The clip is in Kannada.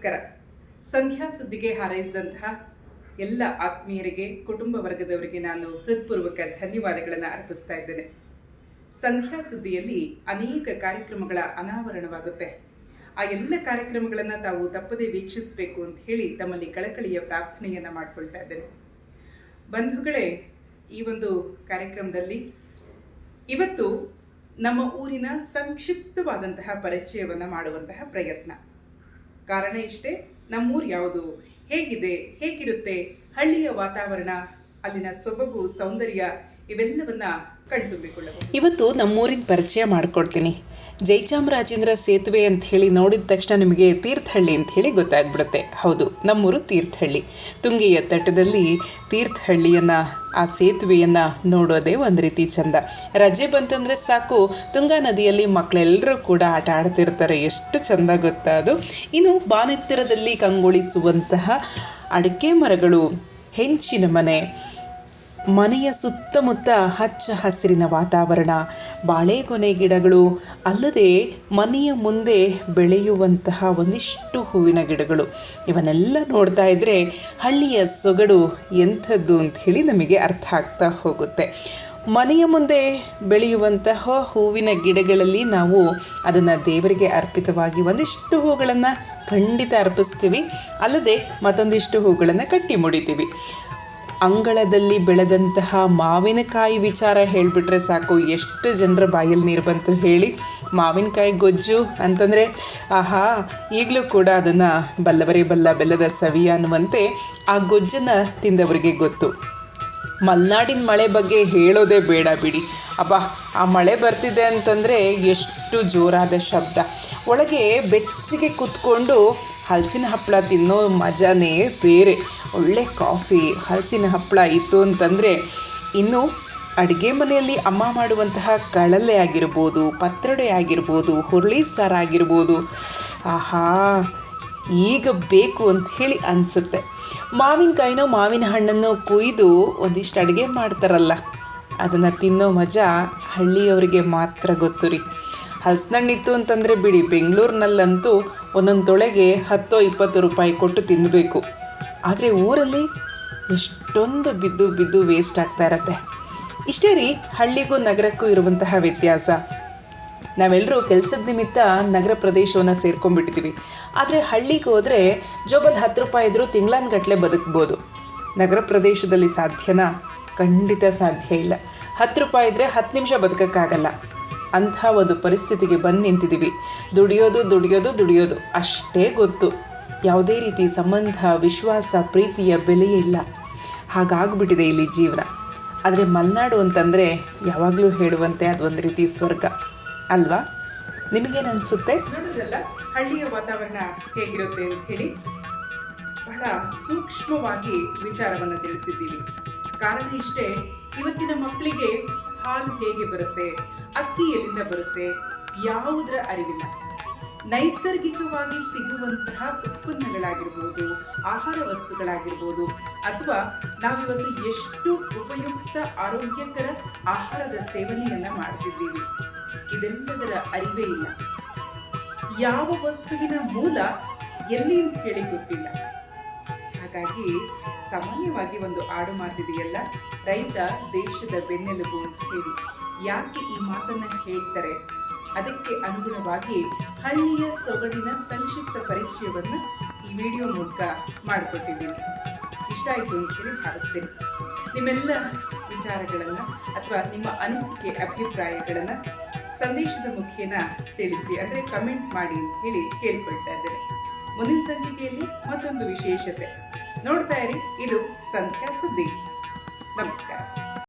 ನಮಸ್ಕಾರ. ಸಂಧ್ಯಾ ಸುದ್ದಿಗೆ ಹಾರೈಸಿದಂತಹ ಎಲ್ಲ ಆತ್ಮೀಯರಿಗೆ, ಕುಟುಂಬ ವರ್ಗದವರಿಗೆ ನಾನು ಹೃತ್ಪೂರ್ವಕ ಧನ್ಯವಾದಗಳನ್ನು ಅರ್ಪಿಸ್ತಾ ಇದ್ದೇನೆ. ಸಂಧ್ಯಾ ಸುದ್ದಿಯಲ್ಲಿ ಅನೇಕ ಕಾರ್ಯಕ್ರಮಗಳ ಅನಾವರಣವಾಗುತ್ತೆ. ಆ ಎಲ್ಲ ಕಾರ್ಯಕ್ರಮಗಳನ್ನು ತಾವು ತಪ್ಪದೇ ವೀಕ್ಷಿಸಬೇಕು ಅಂತ ಹೇಳಿ ತಮ್ಮಲ್ಲಿ ಕಳಕಳಿಯ ಪ್ರಾರ್ಥನೆಯನ್ನು ಮಾಡಿಕೊಳ್ತಾ ಇದ್ದೇನೆ. ಬಂಧುಗಳೇ, ಈ ಒಂದು ಕಾರ್ಯಕ್ರಮದಲ್ಲಿ ಇವತ್ತು ನಮ್ಮ ಊರಿನ ಸಂಕ್ಷಿಪ್ತವಾದಂತಹ ಪರಿಚಯವನ್ನು ಮಾಡುವಂತಹ ಪ್ರಯತ್ನ. ಕಾರಣ ಇಷ್ಟೇ, ನಮ್ಮೂರು ಯಾವುದು? ಹೇಗಿದೆ? ಹೇಗಿರುತ್ತೆ? ಹಳ್ಳಿಯ ವಾತಾವರಣ, ಅಲ್ಲಿನ ಸೊಬಗು, ಸೌಂದರ್ಯ, ಇವೆಲ್ಲವನ್ನ ಕಣ್ತುಂಬಿಕೊಳ್ಳಬಹುದು. ಇವತ್ತು ನಮ್ಮೂರಿನ ಪರಿಚಯ ಮಾಡಿಕೊಡ್ತೀನಿ. ಜಯಚಾಮರಾಜೇಂದ್ರ ಸೇತುವೆ ಅಂತ ಹೇಳಿ ನೋಡಿದ ತಕ್ಷಣ ನಿಮಗೆ ತೀರ್ಥಹಳ್ಳಿ ಅಂತ ಹೇಳಿ ಗೊತ್ತಾಗ್ಬಿಡುತ್ತೆ. ಹೌದು, ನಮ್ಮೂರು ತೀರ್ಥಹಳ್ಳಿ. ತುಂಗಿಯ ತಟದಲ್ಲಿ ತೀರ್ಥಹಳ್ಳಿಯನ್ನು, ಆ ಸೇತುವೆಯನ್ನು ನೋಡೋದೇ ಒಂದು ರೀತಿ ಚಂದ. ರಜೆ ಬಂತಂದರೆ ಸಾಕು, ತುಂಗಾ ನದಿಯಲ್ಲಿ ಮಕ್ಕಳೆಲ್ಲರೂ ಕೂಡ ಆಟ ಆಡ್ತಿರ್ತಾರೆ. ಎಷ್ಟು ಚಂದ ಗೊತ್ತಾ ಅದು? ಇನ್ನು ಬಾನೆತ್ತರದಲ್ಲಿ ಕಂಗೊಳಿಸುವಂತಹ ಅಡಿಕೆ ಮರಗಳು, ಹೆಂಚಿನ ಮನೆ ಮನೆಯ ಸುತ್ತಮುತ್ತ ಹಚ್ಚ ಹಸಿರಿನ ವಾತಾವರಣ ಬಾಳೆಗೊನೆ ಗಿಡಗಳು, ಅಲ್ಲದೆ ಮನೆಯ ಮುಂದೆ ಬೆಳೆಯುವಂತಹ ಒಂದಿಷ್ಟು ಹೂವಿನ ಗಿಡಗಳು. ಇವನ್ನೆಲ್ಲ ನೋಡ್ತಾ ಇದ್ದರೆ ಹಳ್ಳಿಯ ಸೊಗಡು ಎಂಥದ್ದು ಅಂತ ಹೇಳಿ ನಮಗೆ ಅರ್ಥ ಆಗ್ತಾ ಹೋಗುತ್ತೆ. ಮನೆಯ ಮುಂದೆ ಬೆಳೆಯುವಂತಹ ಹೂವಿನ ಗಿಡಗಳಲ್ಲಿ ನಾವು ಅದನ್ನು ದೇವರಿಗೆ ಅರ್ಪಿತವಾಗಿ ಒಂದಿಷ್ಟು ಹೂಗಳನ್ನು ಖಂಡಿತ ಅರ್ಪಿಸ್ತೀವಿ. ಅಲ್ಲದೆ ಮತ್ತೊಂದಿಷ್ಟು ಹೂಗಳನ್ನು ಕಟ್ಟಿ ಮುಡಿತೀವಿ. ಅಂಗಳದಲ್ಲಿ ಬೆಳೆದಂತಹ ಮಾವಿನಕಾಯಿ ವಿಚಾರ ಹೇಳಿಬಿಟ್ರೆ ಸಾಕು. ಎಷ್ಟು ಜನರ ಬಾಯಲ್ಲಿ ನೀರು ಬಂತು ಹೇಳಿ. ಮಾವಿನಕಾಯಿ ಗೊಜ್ಜು ಅಂತಂದರೆ, ಆಹಾ, ಈಗಲೂ ಕೂಡ ಅದನ್ನು ಬಲ್ಲವರೇ ಬಲ್ಲ ಬೆಲ್ಲದ ಸವಿ ಅನ್ನುವಂತೆ ಆ ಗೊಜ್ಜನ್ನು ತಿಂದವರಿಗೆ ಗೊತ್ತು. ಮಲೆನಾಡಿನ ಮಳೆ ಬಗ್ಗೆ ಹೇಳೋದೇ ಬೇಡ ಬಿಡಿ. ಅಬ್ಬ, ಆ ಮಳೆ ಬರ್ತಿದೆ ಅಂತಂದರೆ ಎಷ್ಟು ಜೋರಾದ ಶಬ್ದ. ಒಳಗೆ ಬೆಚ್ಚಗೆ ಕೂತ್ಕೊಂಡು ಹಲಸಿನ ಹಪ್ಪಳ ತಿನ್ನೋ ಮಜಾನೇ ಬೇರೆ. ಒಳ್ಳೆ ಕಾಫಿ, ಹಲಸಿನ ಹಪ್ಪಳ ಇತ್ತು ಅಂತಂದರೆ ಇನ್ನು ಅಡುಗೆ ಮನೆಯಲ್ಲಿ ಅಮ್ಮ ಮಾಡುವಂತಹ ಕಳಲೆ ಆಗಿರ್ಬೋದು, ಪತ್ರೊಡೆ ಆಗಿರ್ಬೋದು, ಹುರುಳಿ ಸಾರು ಆಗಿರ್ಬೋದು. ಆಹಾ ಈಗ ಬೇಕು ಅಂತ ಹೇಳಿ ಅನಿಸುತ್ತೆ. ಮಾವಿನಕಾಯಿನೋ ಮಾವಿನ ಹಣ್ಣನ್ನು ಕೊಯ್ದು ಒಂದಿಷ್ಟು ಅಡುಗೆ ಮಾಡ್ತಾರಲ್ಲ, ಅದನ್ನು ತಿನ್ನೋ ಮಜಾ ಹಳ್ಳಿಯವರಿಗೆ ಮಾತ್ರ ಗೊತ್ತು ರೀ. ಹಲಸಿನಣ್ಣಿತ್ತು ಅಂತಂದರೆ ಬಿಡಿ, ಬೆಂಗಳೂರಿನಲ್ಲಂತೂ ಒಂದೊಂದು ತೊಳೆಗೆ ಹತ್ತೋ ಇಪ್ಪತ್ತು ರೂಪಾಯಿ ಕೊಟ್ಟು ತಿನ್ನಬೇಕು ಆದರೆ ಊರಲ್ಲಿ ಎಷ್ಟೊಂದು ಬಿದ್ದು ಬಿದ್ದು ವೇಸ್ಟ್ ಆಗ್ತಾ ಇರತ್ತೆ. ಇಷ್ಟೇ ರೀ, ಹಳ್ಳಿಗೂ ನಗರಕ್ಕೂ ಇರುವಂತಹ ವ್ಯತ್ಯಾಸ. ನಾವೆಲ್ಲರೂ ಕೆಲಸದ ನಿಮಿತ್ತ ನಗರ ಪ್ರದೇಶವನ್ನು ಸೇರ್ಕೊಂಡ್ಬಿಟ್ಟಿದ್ದೀವಿ ಆದರೆ ಹಳ್ಳಿಗೆ ಹೋದರೆ ಜೋಬಲ್ಲಿ ಹತ್ತು ರೂಪಾಯಿ ಇದ್ದರೂ ತಿಂಗಳಾನ್ಗಟ್ಟಲೆ ಬದುಕ್ಬೋದು. ನಗರ ಪ್ರದೇಶದಲ್ಲಿ ಸಾಧ್ಯನಾ? ಖಂಡಿತ ಸಾಧ್ಯ ಇಲ್ಲ. ಹತ್ತು ರೂಪಾಯಿ ಇದ್ದರೆ ಹತ್ತು ನಿಮಿಷ ಬದುಕೋಕ್ಕಾಗಲ್ಲ. ಅಂಥ ಒಂದು ಪರಿಸ್ಥಿತಿಗೆ ಬಂದು ನಿಂತಿದ್ದೀವಿ ದುಡಿಯೋದು ದುಡಿಯೋದು ದುಡಿಯೋದು. ಅಷ್ಟೇ ಗೊತ್ತು. ಯಾವುದೇ ರೀತಿ ಸಂಬಂಧ, ವಿಶ್ವಾಸ, ಪ್ರೀತಿಯ ಬೆಲೆಯೇ ಇಲ್ಲ. ಹಾಗಾಗ್ಬಿಟ್ಟಿದೆ ಇಲ್ಲಿ ಜೀವನ. ಆದರೆ ಮಲೆನಾಡು ಅಂತಂದರೆ ಯಾವಾಗಲೂ ಹೇಳುವಂತೆ ಅದೊಂದು ರೀತಿ ಸ್ವರ್ಗ. ಅಲ್ವಾ? ನಿಮಗೇನು ಅನಿಸುತ್ತೆ? ನೋಡೋದಲ್ಲ ಹಳ್ಳಿಯ ವಾತಾವರಣ ಹೇಗಿರುತ್ತೆ ಅಂತ ಹೇಳಿ ಬಹಳ ಸೂಕ್ಷ್ಮವಾಗಿ ವಿಚಾರವನ್ನು ತಿಳಿಸಿದ್ದೀವಿ. ಕಾರಣ ಇಷ್ಟೇ, ಇವತ್ತಿನ ಮಕ್ಕಳಿಗೆ ಹಾಲು ಹೇಗೆ ಬರುತ್ತೆ ಅಕ್ಕಿ ಎಲ್ಲಿಂದ ಬರುತ್ತೆ, ಯಾವುದರ ಅರಿವಿಲ್ಲ. ನೈಸರ್ಗಿಕವಾಗಿ ಸಿಗುವಂತಹ ಉತ್ಪನ್ನಗಳಾಗಿರ್ಬೋದು, ಆಹಾರ ವಸ್ತುಗಳಾಗಿರ್ಬೋದು, ಅಥವಾ ನಾವಿವತ್ತು ಎಷ್ಟು ಉಪಯುಕ್ತ, ಆರೋಗ್ಯಕರ ಆಹಾರದ ಸೇವನೆಯನ್ನ ಮಾಡ್ತಿದ್ದೀವಿ. ಇದೆಲ್ಲದರ ಅರಿವೇ ಇಲ್ಲ. ಯಾವ ವಸ್ತುವಿನ ಮೂಲ ಎಲ್ಲಿ ಅಂತ ಹೇಳಿ ಗೊತ್ತಿಲ್ಲ. ಹಾಗಾಗಿ ಸಾಮಾನ್ಯವಾಗಿ ಒಂದು ಆಡು ಮಾತಿದೆಯಲ್ಲ ರೈತ ದೇಶದ ಬೆನ್ನೆಲುಬು ಅಂತ ಹೇಳಿ. ಯಾಕೆ ಈ ಮಾತನ್ನ ಹೇಳ್ತಾರೆ? ಅದಕ್ಕೆ ಅನುಗುಣವಾಗಿ ಹಳ್ಳಿಯ ಸೊಗಡಿನ ಸಂಕ್ಷಿಪ್ತ ಪರಿಚಯವನ್ನ ಈ ವಿಡಿಯೋ ಮೂಲಕ ಮಾಡಿಕೊಟ್ಟಿದ್ದೀನಿ. ಇಷ್ಟ ಆಯಿತು ಅಂತ ಹೇಳಿ ಭಾವಿಸ್ತೇನೆ. ನಿಮ್ಮೆಲ್ಲ ವಿಚಾರಗಳನ್ನು ಅಥವಾ ನಿಮ್ಮ ಅನಿಸಿಕೆ, ಅಭಿಪ್ರಾಯಗಳನ್ನು ಸಂದೇಶದ ಮುಖೇನ ತಿಳಿಸಿ, ಅಂದರೆ ಕಮೆಂಟ್ ಮಾಡಿ ಅಂತ ಹೇಳಿ ಕೇಳ್ಕೊಳ್ತಾ ಇದ್ದೇನೆ. ಮುಂದಿನ ಸಂಚಿಕೆಯಲ್ಲಿ ಮತ್ತೊಂದು ವಿಶೇಷತೆ. ನೋಡ್ತಾ ಇರಿ, ಇದು ಸಂಧ್ಯಾ ಸುದ್ದಿ. ನಮಸ್ಕಾರ.